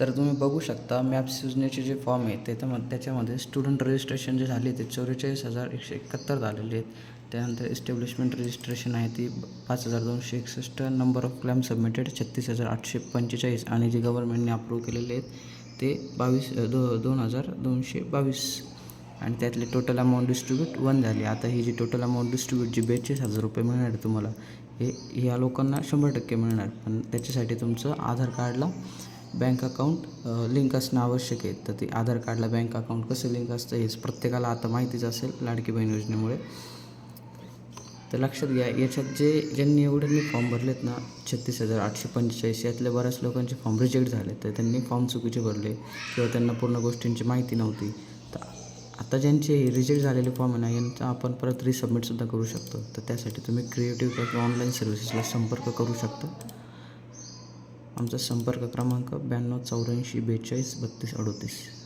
तर तुम्ही बघू शकता मॅप्स योजनेचे जे फॉर्म आहे त्याच्यामध्ये त्याच्यामध्ये स्टुडंट रजिस्ट्रेशन जे झाले ते चौवेचाळीस हजार एकशे एकाहत्तर झालेले आहेत. त्यानंतर एस्टॅब्लिशमेंट रजिस्ट्रेशन आहे ती पाच हजार दोनशे एकसष्ट नंबर ऑफ क्लेम सबमिटेड छत्तीस हजार आठशे पंचेचाळीस आणि जे गव्हर्नमेंटने अप्रूव्ह केलेले आहेत ते बावीस दो दोन हजार दोनशे बावीस. आणि त्यातले टोटल अमाऊंट डिस्ट्रीब्यूट वन झाली. आता ही जी टोटल अमाऊंट डिस्ट्रीब्यूट जी बेचाळीस हजार रुपये मिळणार तुम्हाला. हे ह्या लोकांना शंभर टक्के मिळणार. पण त्याच्यासाठी तुमचं आधार कार्डला बँक अकाउंट लिंक असणं आवश्यक आहे. तर ते आधार कार्डला बँक अकाउंट कसं लिंक असतं हेच प्रत्येकाला आता माहितीच असेल लाडकी बहीण योजनेमुळे. तर लक्षात घ्या याच्यात जे ज्यांनी एवढे मी फॉर्म भरलेत ना छत्तीस हजार आठशे पंचेचाळीस यातल्या बऱ्याच लोकांचे फॉर्म रिजेक्ट झाले. तर त्यांनी फॉर्म चुकीचे भरले किंवा त्यांना पूर्ण गोष्टींची माहिती नव्हती. तर आता ज्यांचे रिजेक्ट झालेले फॉर्म आहे ना यांचा आपण परत रिसबमिटसुद्धा करू शकतो. तर त्यासाठी तुम्ही क्रिएटिव्ह किंवा ऑनलाईन सर्व्हिसेसला संपर्क करू शकता. आमचा संपर्क क्रमांक ब्याण्णव चौऱ्याऐंशी बेचाळीस बत्तीस अडतीस.